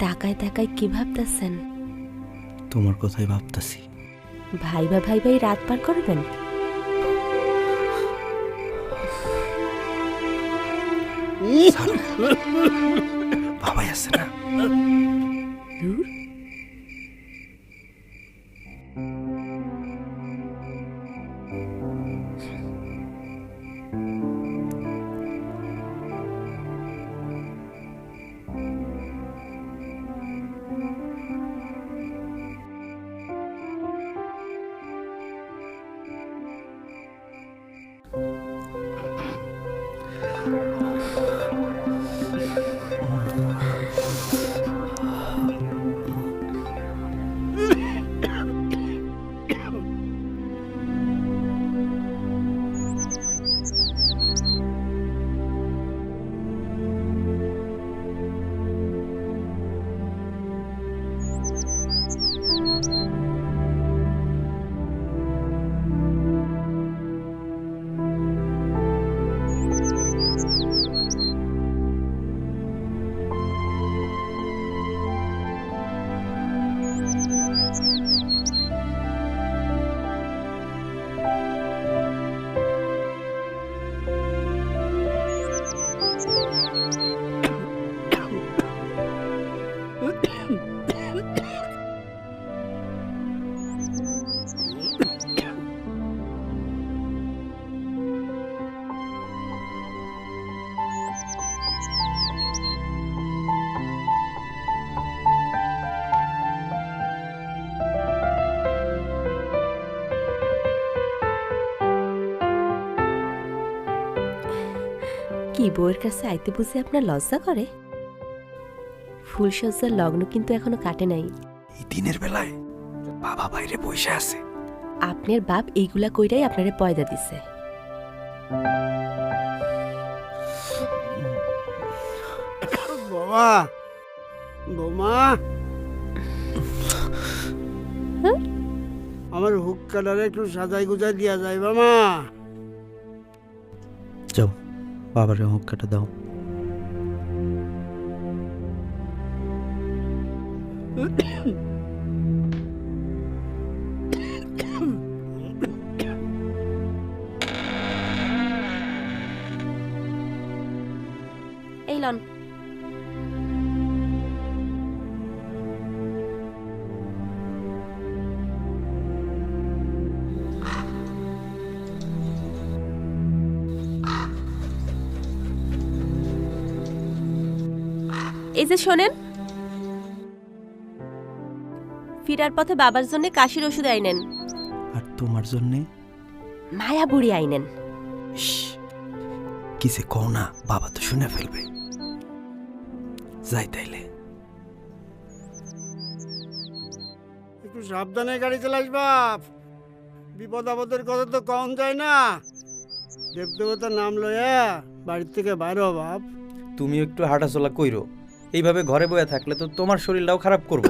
টাকায় তাকায় কি ভাবতেছেন? তোমার কথাই ভাবতাছি। ভাই বা ভাই ভাই রাত পার করবেন? বাবাই আছে না? দূর? কি বউয়ের কাছে আইতে বুঝে আপনার লজ্জা করে? ফুলসজ্জার লগ্ন কিন্তু এখনও কাটে নাই। এই দিনের বেলায় বাবা বাইরে বসে আছে। আপনার বাপ এইগুলা কইরাই আপনারে পয়দা দিছে। বাবা বোমা। আমার হুক কাটারে একটু সাজাই গুজাই দিয়া যায় বাবা বাবার কাটা দাও। এই যে শোনেন। ফিরার পথে বাবার জন্য কাশির ওষুধ আইনেন। আর তোমার জন্য? মায়া বুড়ি আইনেন। কিসে কও না বাবা তো শুনে ফেলবে। যাই তাইলে। একটু সাবধানে গাড়ি চালাস বাপ। বিপদ আপদের কথা তো কম যায় না। দেবদেবতার নাম লয়া বাড়ির থেকে বাইর বাপ। তুমি একটু হাঁটাচলা কইরো। এইভাবে ঘরে বয়ে থাকলে তো তোমার শরীরটাও খারাপ করব।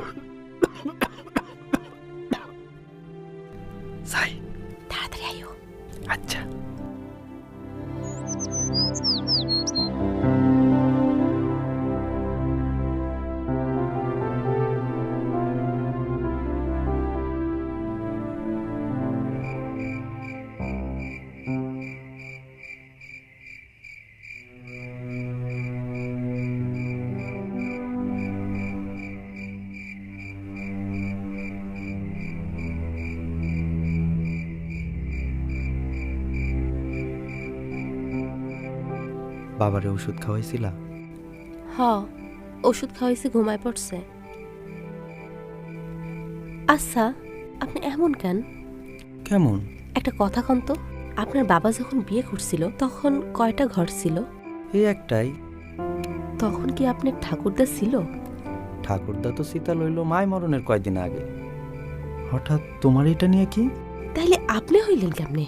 বাবারে ওষুধ খাওয়াইছিলা? হ ওষুধ খাওয়াইছে ঘুমায় পড়ছে। আচ্ছা আপনি এমন কেন? কেমন? একটা কথা কন তো আপনার বাবা যখন বিয়ে করছিল তখন কয়টা ঘর ছিল? এই একটাই। তখন কি আপনার ঠাকুরদা ছিল? ঠাকুরদা তো সীতা লইল মায় মরণের কয়দিন আগে। হঠাৎ তোমার এটা নিয়ে কি? তাইলে আপনি হইলেন কেমনে?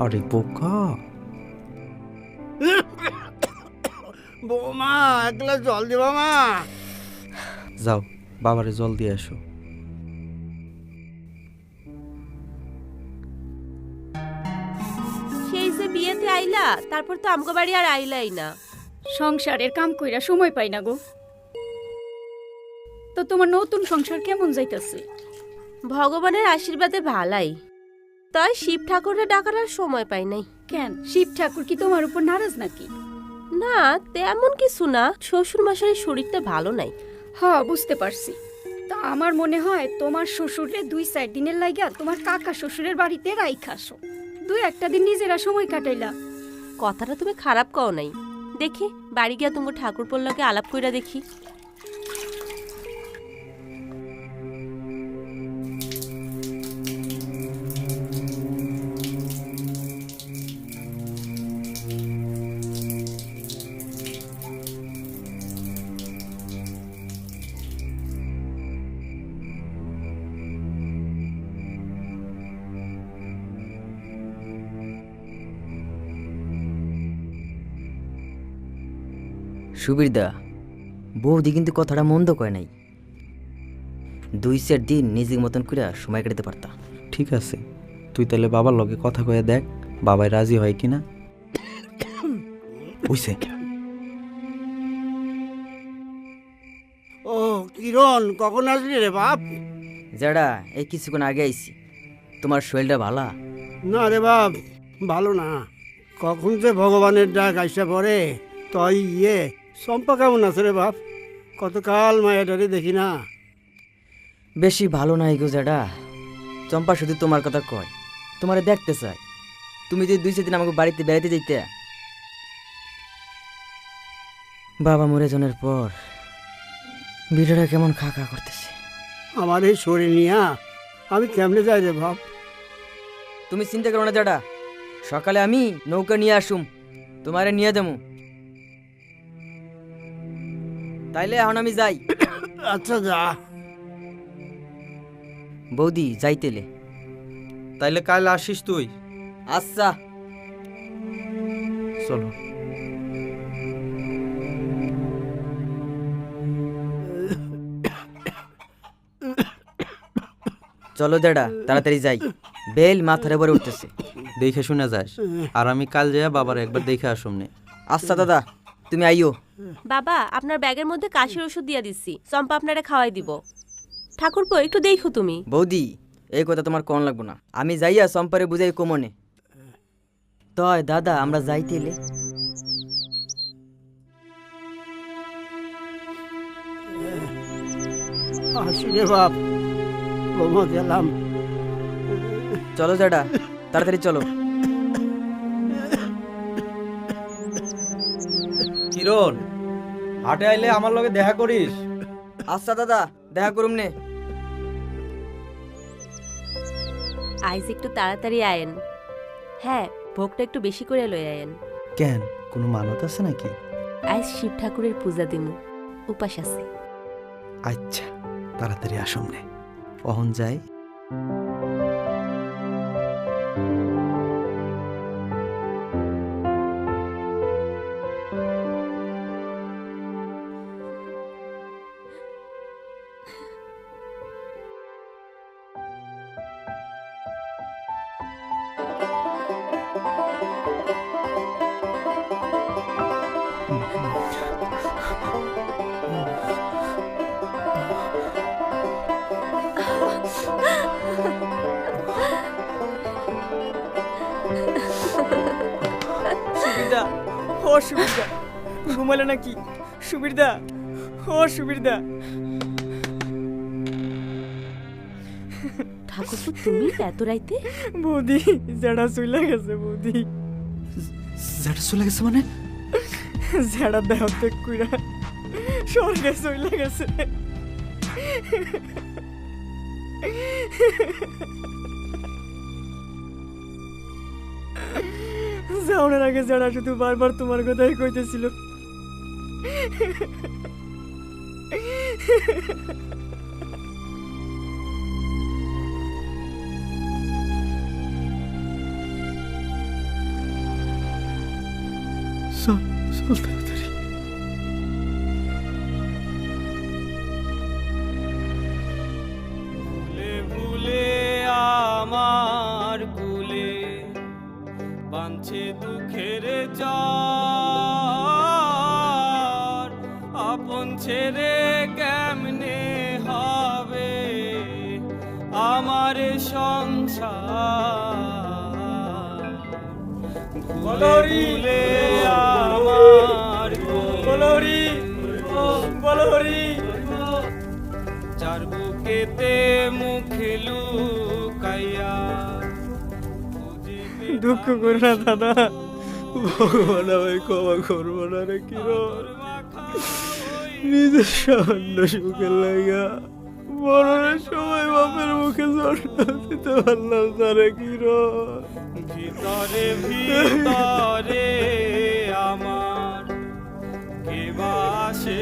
আরে বোকা! বৌমা এক গ্লাস জল দিবা মা যাও বাবারে জল দিয়ে আসো সেই যে বিয়েতে আইলা তারপর তো আমগো বাড়ি আর আইলাই না। সংসারের কাম কইরা সময় পাই না গো। তো তোমার নতুন সংসার কেমন যাইতাছে? ভগবানের আশীর্বাদে ভালাই। তাই শিব ঠাকুরের ডাকার আর সময় পাই নাই। কেন? শিব ঠাকুর কি তোমার উপর নারাজ নাকি? না তেমন কিছু না। শ্বশুর মশাইয়ের শরীরটা ভালো নাই। হ্যাঁ বুঝতে পারছি। তা আমার মনে হয় তোমার শ্বশুরে দুই চার দিনের লাইগা তোমার কাকা শ্বশুরের বাড়িতে রাইখাসো দুই একটা দিন নিজেরা সময় কাটাইলা। কথাটা তুমি খারাপ কও নাই। দেখি বাড়ি গিয়া তোমার ঠাকুর পল্লকে আলাপ কইরা দেখি। সুবীর দা বৌদি কিন্তু কথাটা মন্দ কয় নাই। দুই চার দিন নিজের মতন করে সময় কাটাতে পারতা। ঠিক আছে তুই তাহলে বাবার লগে কথা কয়ে দেখ বাবাই রাজি হয় কিনা। বুঝছে? ও কিরণ কখন আসলি রে বাপ? যারা এই কিছুক্ষণ আগে আইছি। তোমার শরীরটা ভালা? না রে বাপ ভালো না। কখন যে ভগবানের ডাক আইসা পড়ে তই ইয়ে চম্পা কেমন আছে রে বাপ? কতকাল মায়াটারে দেখি না। বেশি ভালো নাই গো জাডা চম্পা শুধু তোমার কথা কয় তোমারে দেখতে চাই তুমি যে দুই চার দিন আমাকে বাড়িতে বেড়াতে যাইতে। বাবা মরে জনের পর বিড়াটা কেমন খা খা করতেছে। আমার এই শরীর নিয়া আমি কেমনে যাই রে বাপ? তুমি চিন্তা করো না জাডা সকালে আমি নৌকা নিয়ে আসুম তোমারে নিয়ে যাব তাইলে এখন আমি যাই। আচ্ছা যা। বৌদি যাইতেলে। তাইলে কাল আসিস তুই। আচ্ছা। চলো। চলো জাডা তাড়াতাড়ি যাই। বেল মাথার উপরে উঠতেছে। দেখে শুনে যাস। আর আমি কাল যাইয়া বাবার একবার দেখে আসুম নে আচ্ছা দাদা। তুমি আইও বাবা আপনার ব্যাগের মধ্যে কাশির ওষুধ দিয়া দিচ্ছি। চম্পা আপনারে খাওয়াই দিব। ঠাকুরপো একটু দেখো তুমি। বৌদি এই কথা তোমার কোন লাগবো না। আমি যাইয়া সম্পারে বুঝাই কোমনে। তয় দাদা আমরা যাইতেলে বাপ বৌমা গেলাম। চলো জাডা তাড়াতাড়ি চলো। কিরণ হাটে আইলে আমার লগে দেখা করিস। আচ্ছা দাদা দেখা করুম নে। আইজ একটু তাড়াতাড়ি আয়েন। হ্যাঁ ভোগটা একটু বেশি করে লই আয়েন। কেন? কোনো মানত আছে নাকি? আইজ শিব ঠাকুরের পূজা দিমু। উপাস আছে। আচ্ছা তাড়াতাড়ি আসুম নে। অহন যাই। ও সুবিরদা ঘুমালে নাকি? সুবিরদা ও সুবিরদা। ঠাকুরপো তুমি এত রাইতে? বৌদি জাডা চলে গেছে বৌদি। যেটা চলে গেছে মানে? জাডা দেহ ত্যাগ কইরা। স্বর্গে চলে গেছে। যাওয়ার আগে যারা শুধু বারবার তোমার কথাই কইতেছিল। চল টানছে দুঃখের জ্বর। আপন ছেড়ে কেমনে হবে আমার সংসার? ভুলে দুঃখ করো না দাদা। ভগবান আমায় ক্ষমা করব না রে কিরণ। নিজের সামান্য সুখের লাগা। মরণের সময় বাপের মুখে জন্ম দিতে পারলাম তারে কিরণ। ভিতরে ভিতরে আমার কে বাসে